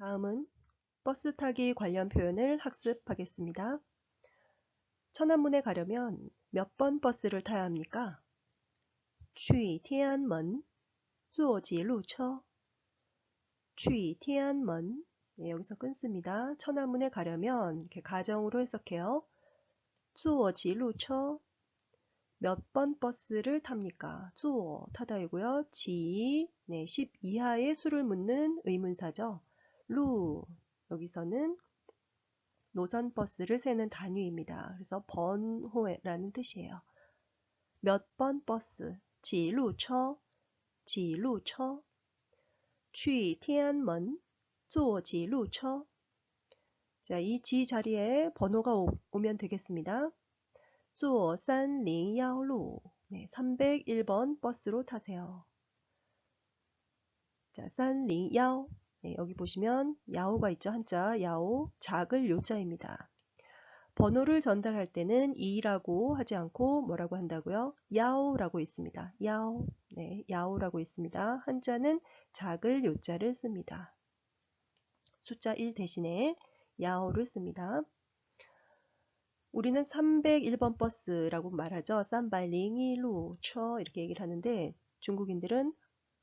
다음은 버스 타기 관련 표현을 학습하겠습니다. 천안문에 가려면 몇 번 버스를 타야 합니까? 去天安门坐几路车去天安门네, 여기서 끊습니다. 천안문에 가려면 이렇게 가정으로 해석해요. 坐几路车몇 번 버스를 탑니까? 坐 타다이고요. 지 네, 10 이하의 수를 묻는 의문사죠. 루 여기서는 노선 버스를 세는 단위입니다. 그래서 번호라는 뜻이에요. 몇 번 버스 지루처 지루처 취 티안먼 조 지루처 자, 이 지 자리에 번호가 오, 면 되겠습니다. 쪼301루 네, 301번 버스로 타세요. 자, 산링 야 네, 여기 보시면 야오가 있죠. 한자 야오 작을 요자입니다. 번호를 전달할 때는 2라고 하지 않고 뭐라고 한다고요? 야오라고 있습니다. 야오. 네, 야오라고 있습니다. 한자는 작을 요자를 씁니다. 숫자 1 대신에 야오를 씁니다. 우리는 301번 버스라고 말하죠. 쌈발링이루 처 이렇게 얘기를 하는데 중국인들은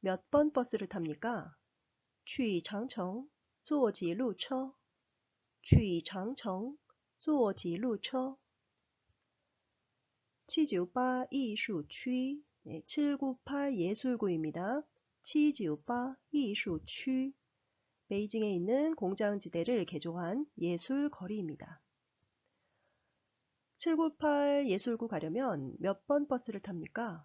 몇 번 버스를 탑니까? 去长城坐几路车去长城坐几路车798 艺术区 네, 798 예술구입니다. 798 艺术区 베이징에 있는 공장지대를 개조한 예술거리입니다. 798 예술구 가려면 몇 번 버스를 탑니까?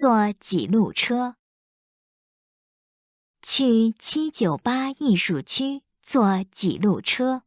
坐几路车？去七九八艺术区坐几路车？